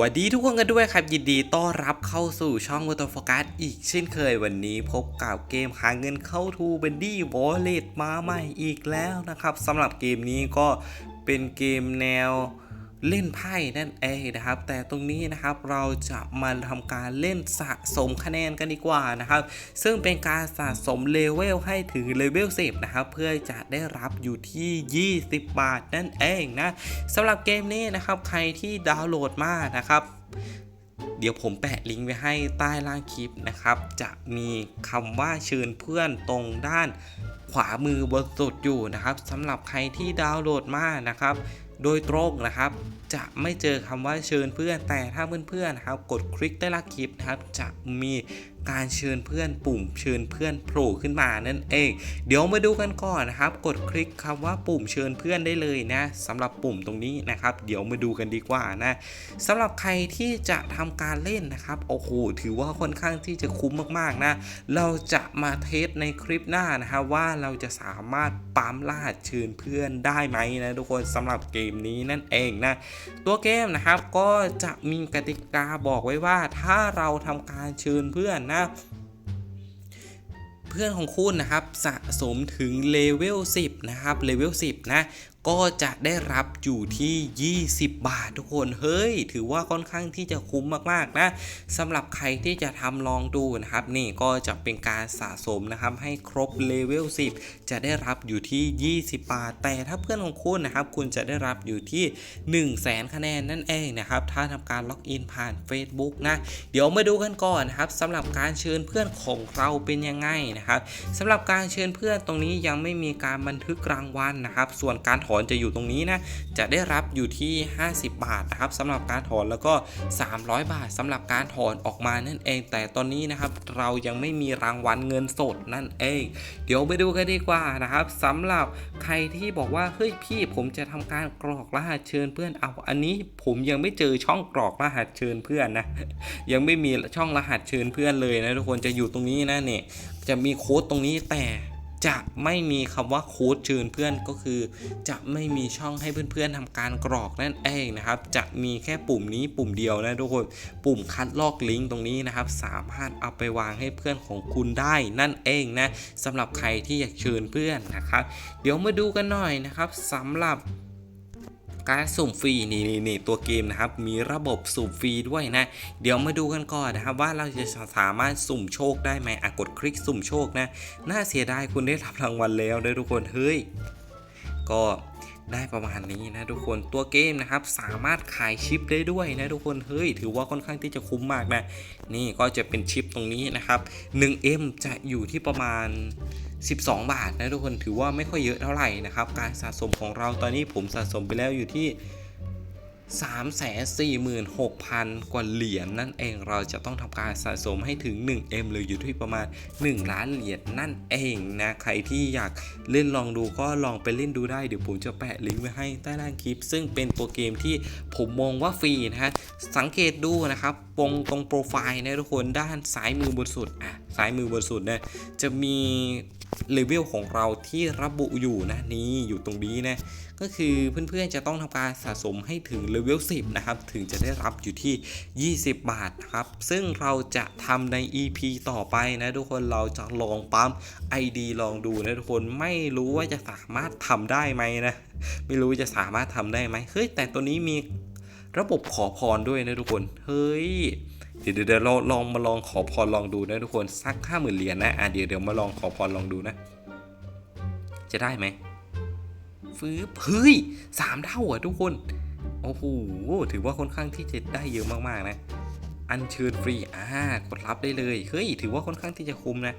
วัสดีทุกคนกันด้วยครับ ยินดีต้อนรับเข้าสู่ช่องวัตโฟกัสอีกเช่นเคยวันนี้พบกับเกมหาเงินเข้าทูเบนดี้วอลเล็ตมาใหม่อีกแล้วนะครับสำหรับเกมนี้ก็เป็นเกมแนว เล่นไพ่นั่นเองนะครับ แต่ตรงนี้นะครับเราจะมาทำการเล่นสะสมคะแนนกันดีกว่านะครับ ซึ่งเป็นการสะสมเลเวลให้ถึงเลเวล10นะครับเพื่อจะได้รับอยู่ที่ 20 บาทนั่นเองนะสำหรับเกมนี้นะครับใครที่ดาวน์โหลดมานะครับเดี๋ยวผมแปะลิงก์ไว้ให้ใต้ล่างคลิปนะครับ จะมีคำว่าเชิญเพื่อนตรงด้านขวามือบนสุดอยู่นะครับสำหรับใครที่ดาวน์โหลดมานะครับ โดยตรงนะครับ จะไม่เจอคำว่าเชิญเพื่อน แต่ถ้าเพื่อนๆนะครับ กดคลิกใต้ล่างคลิปนะครับ จะมี การเชิญเพื่อนปุ่มเชิญเพื่อนโผล่ขึ้นมานั่นเอง เดี๋ยวมาดูกันก่อนนะครับ กดคลิกคำว่าปุ่มเชิญเพื่อนได้เลยนะสำหรับปุ่มตรงนี้นะครับ เดี๋ยวมาดูกันดีกว่านะสำหรับใครที่จะทำการเล่นนะครับโอ้โหถือว่าค่อนข้างที่จะคุ้มมากๆนะเราจะมาเทสในคลิปหน้านะครับว่าเราจะสามารถปั๊มรหัสเชิญเพื่อนได้ไหมนะทุกคนสำหรับเกมนี้นั่นเองนะตัวเกมนะครับก็จะมีกติกาบอกไว้ว่าถ้าเราทำการเชิญเพื่อนนะเพื่อนของคุณนะครับสะสมถึงเลเวล10 นะครับเลเวล10 นะก็จะได้รับอยู่ที่ 20 บาททุกคน เฮ้ย ถือว่าค่อนข้างที่จะคุ้มมากๆนะสำหรับใครที่จะทำลองดูนะครับ นี่ก็จะเป็นการสะสมนะครับ ให้ครบเลเวล 10 จะได้รับอยู่ที่ 20 บาท แต่ถ้าเพื่อนของคุณนะครับ คุณจะได้รับอยู่ที่ 1 0 0 0 0แสนคะแนนนั่นเองนะครับ ถ้าทำการล็อกอินผ่าน Facebook นะ เดี๋ยวมาดูกันก่อนนะครับสำหรับการเชิญเพื่อนของเราเป็นยังไงนะครับสำหรับการเชิญเพื่อนตรงนี้ยังไม่มีการบันทึกรางวัลนะครับ ส่วนการถอนจะอยู่ตรงนี้นะ จะได้รับอยู่ที่ 50 บาทนะครับสำหรับการถอนแล้วก็ 300 บาทสำหรับการถอนออกมานั่นเอง แต่ตอนนี้นะครับเรายังไม่มีรางวัลเงินสดนั่นเอง เดี๋ยวไปดูกันดีกว่านะครับสำหรับใครที่บอกว่าเฮ้ยพี่ผมจะทำการกรอกรหัสเชิญเพื่อนเอาอันนี้ผมยังไม่เจอช่องกรอกรหัสเชิญเพื่อนนะยังไม่มีช่องรหัสเชิญเพื่อนเลยนะทุกคนจะอยู่ตรงนี้นะเนี่ยจะมีโค้ดตรงนี้แต่ จะไม่มีคำว่าโค้ดเชิญเพื่อนก็คือ จะไม่มีช่องให้เพื่อนๆทำการกรอกนั่นเองนะครับ จะมีแค่ปุ่มนี้ปุ่มเดียวนะทุกคนปุ่มคัดลอกลิงก์ตรงนี้นะครับ สามารถเอาไปวางให้เพื่อนของคุณได้นั่นเองนะสำหรับใครที่อยากเชิญเพื่อนนะครับ เดี๋ยวมาดูกันหน่อยนะครับสำหรับ การสุ่มฟรีนี่นี่นี่ตัวเกมนะครับ มีระบบสุ่มฟรีด้วยนะ เดี๋ยวมาดูกันก่อนนะครับ ว่าเราจะสามารถสุ่มโชคได้ไหมอะกดคลิกสุ่มโชคนะ น่าเสียดายคุณได้รับรางวัลแล้วนะทุกคนเฮ้ยก็ได้ประมาณนี้นะทุกคนตัวเกมนะครับ สามารถขายชิปได้ด้วยนะทุกคนเฮ้ยถือว่าค่อนข้างที่จะคุ้มมากนะ นี่ก็จะเป็นชิปตรงนี้นะครับ 1M จะอยู่ที่ประมาณ 12 บาทนะทุกคนถือว่าไม่ค่อยเยอะเท่าไหร่นะครับ การสะสมของเราตอนนี้ผมสะสมไปแล้วอยู่ที่ 346,000 กว่าเหรียญนั่นเองเราจะต้องทำการสะสมให้ถึง 1M เลยอยู่ที่ประมาณ 1 ล้านเหรียญนั่นเองนะ ใครที่อยากเล่นลองดูก็ลองไปเล่นดูได้ เดี๋ยวผมจะแปะลิงก์ไว้ให้ใต้ล่างคลิป ซึ่งเป็นตัวเกมที่ผมมองว่าฟรีนะฮะ สังเกตดูนะครับ ตรงตรงโปรไฟล์นะทุกคนด้านซ้ายมือบนสุดอะ ซ้ายมือบนสุดนะจะมีเลเวลของเราที่ระบุอยู่นะนี่อยู่ตรงนี้นะก็คือเพื่อนๆจะต้องทำการสะสมให้ถึงเลเวล10 นะครับ ถึงจะได้รับอยู่ที่ 20 บาทนะครับ ซึ่งเราจะทำใน EP ต่อไปนะทุกคนเราจะลองปั๊ม ID ลองดูนะทุกคนไม่รู้ว่าจะสามารถทำได้ไหมนะ ไม่รู้จะสามารถทำได้ไหมเฮ้ยแต่ตัวนี้มีระบบขอพรด้วยนะทุกคน เฮ้ย เดี๋ยวเดี๋ยวเราลองมาลองขอพรลองดูนะทุกคนสักห้าหมื่นเหรียญนะอะเดี๋ยวเดี๋ยวมาลองขอพรลองดูนะ จะได้ไหมฟื้นเฮ้ยสามเท่าอะทุกคนโอ้โหถือว่าค่อนข้างที่จะได้เยอะมากๆนะ อันเชิญฟรีอ่ากดรับได้เลยเฮ้ยถือว่าค่อนข้างที่จะคุ้มนะ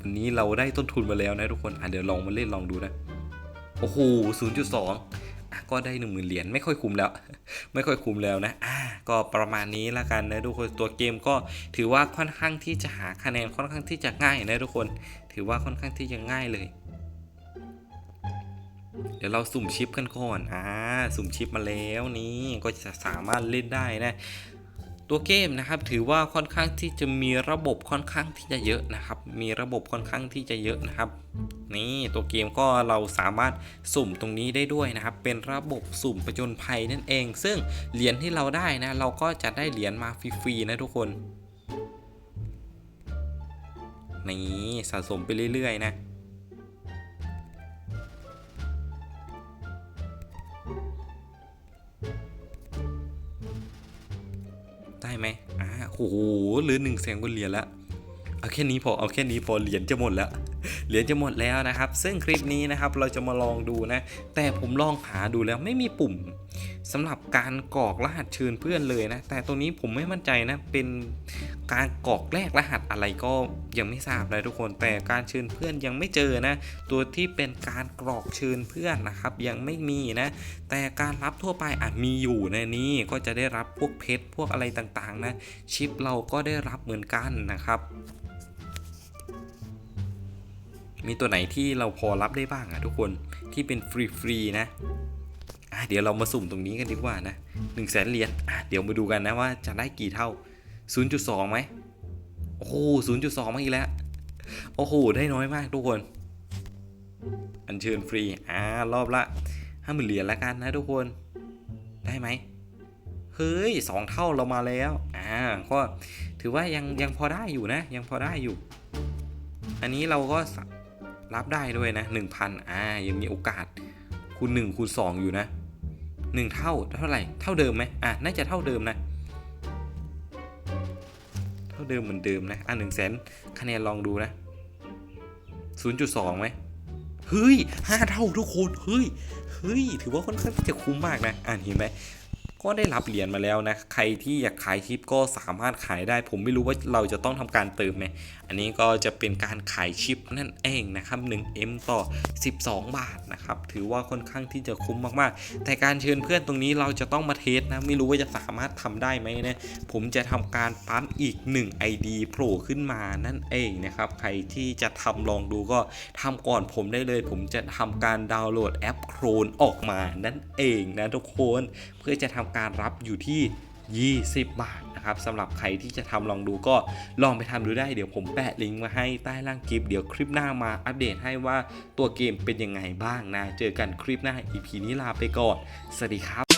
วันนี้เราได้ต้นทุนมาแล้วนะทุกคนอะเดี๋ยวลองมาเล่นลองดูนะโอ้โห0.2 ก็ได้หนึ่งหมื่นเหรียญไม่ค่อยคุ้มแล้ว ไม่ค่อยคุ้มแล้วนะอ่าก็ประมาณนี้ละกันนะทุกคนตัวเกมก็ถือว่าค่อนข้างที่จะหาคะแนนค่อนข้างที่จะง่ายนะทุกคน ถือว่าค่อนข้างที่จะง่ายเลย เดี๋ยวเราสุ่มชิปกันก่อนอ่าสุ่มชิปมาแล้วนี่ก็จะสามารถเล่นได้นะ ตัวเกมนะครับถือว่าค่อนข้างที่จะมีระบบค่อนข้างที่จะเยอะนะครับ มีระบบค่อนข้างที่จะเยอะนะครับ นี่ตัวเกมก็เราสามารถสุ่มตรงนี้ได้ด้วยนะครับ เป็นระบบสุ่มประจนภัยนั่นเอง ซึ่งเหรียญที่เราได้นะเราก็จะได้เหรียญมาฟรีๆนะทุกคน นี่สะสมไปเรื่อยๆนะ ไหมอ่าโอ้โหหรือหนึ่งแสนกว่าเหรียญละเอาแค่นี้พอเอาแค่นี้พอเหรียญจะหมดแล้ว เหรียญจะหมดแล้วนะครับ ซึ่งคลิปนี้นะครับเราจะมาลองดูนะ แต่ผมลองหาดูแล้วไม่มีปุ่ม สำหรับการกรอกรหัสเชิญเพื่อนเลยนะ แต่ตัวนี้ผมไม่มั่นใจนะ เป็นการกรอกแลกรหัสอะไรก็ยังไม่ทราบเลยทุกคน แต่การเชิญเพื่อนยังไม่เจอนะ ตัวที่เป็นการกรอกเชิญเพื่อนนะครับ ยังไม่มีนะ แต่การรับทั่วไปอาจมีอยู่ในนี้ก็จะได้รับพวกเพชรพวกอะไรต่างๆ นะ ชิปเราก็ได้รับเหมือนกันนะครับมีตัวไหนที่เราพอรับได้บ้างอะทุกคนที่เป็นฟรีๆนะ เดี๋ยวเรามาสุ่มตรงนี้กันดีกว่านะ1นึ่งแสนเหรียญเดี๋ยวมาดูกันนะว่าจะได้กี่เท่า 0.2ไหมโอ้โห0.2มาอีกแล้ว โอ้โห ได้น้อยมากทุกคน อันเชิญฟรี อ่า รอบละห้าหมื่นเหรียญละกันนะทุกคน ได้ไหม เฮ้ยสองเท่าเรามาแล้ว อ่า ก็ถือว่ายังยังพอได้อยู่นะ ยังพอได้อยู่ อันนี้เราก็รับได้ด้วยนะ 1,000 อ่า ยังมีโอกาสคูณ1คูณ2อยู่นะ 1 เท่าเท่าไหร่ เท่าเดิมไหมอะ น่าจะเท่าเดิมนะ เท่าเดิมเหมือนเดิมนะ อะ1แสนคะแนนลองดูนะ 0.2ไหมเฮ้ย5เท่าทุกคน เฮ้ย เฮ้ย ถือว่าค่อนข้างที่จะคุ้มมากนะ อ่านเห็นไหม ก็ได้รับเหรียญมาแล้วนะ ใครที่อยากขายชิปก็สามารถขายได้ ผมไม่รู้ว่าเราจะต้องทำการเติมไหม อันนี้ก็จะเป็นการขายชิปนั่นเองนะครับ 1M ต่อ 12 บาทนะครับ ถือว่าค่อนข้างที่จะคุ้มมากๆ แต่การเชิญเพื่อนตรงนี้เราจะต้องมาเทสนะ ไม่รู้ว่าจะสามารถทำได้ไหมนะ ผมจะทำการปั๊มอีก 1 ID โผล่ขึ้นมานั่นเองนะครับ ใครที่จะทำลองดูก็ทำก่อนผมได้เลย ผมจะทำการดาวน์โหลดแอปโครนออกมานั่นเองนะทุกคน เพื่อจะทำการรับอยู่ที่ 20 บาทนะครับสำหรับใครที่จะทำลองดูก็ลองไปทำดูได้เดี๋ยวผมแปะลิงก์มาให้ใต้ล่างคลิป เดี๋ยวคลิปหน้ามาอัปเดตให้ว่าตัวเกมเป็นยังไงบ้างนะ เจอกันคลิปหน้า EP นี้ลาไปก่อน สวัสดีครับ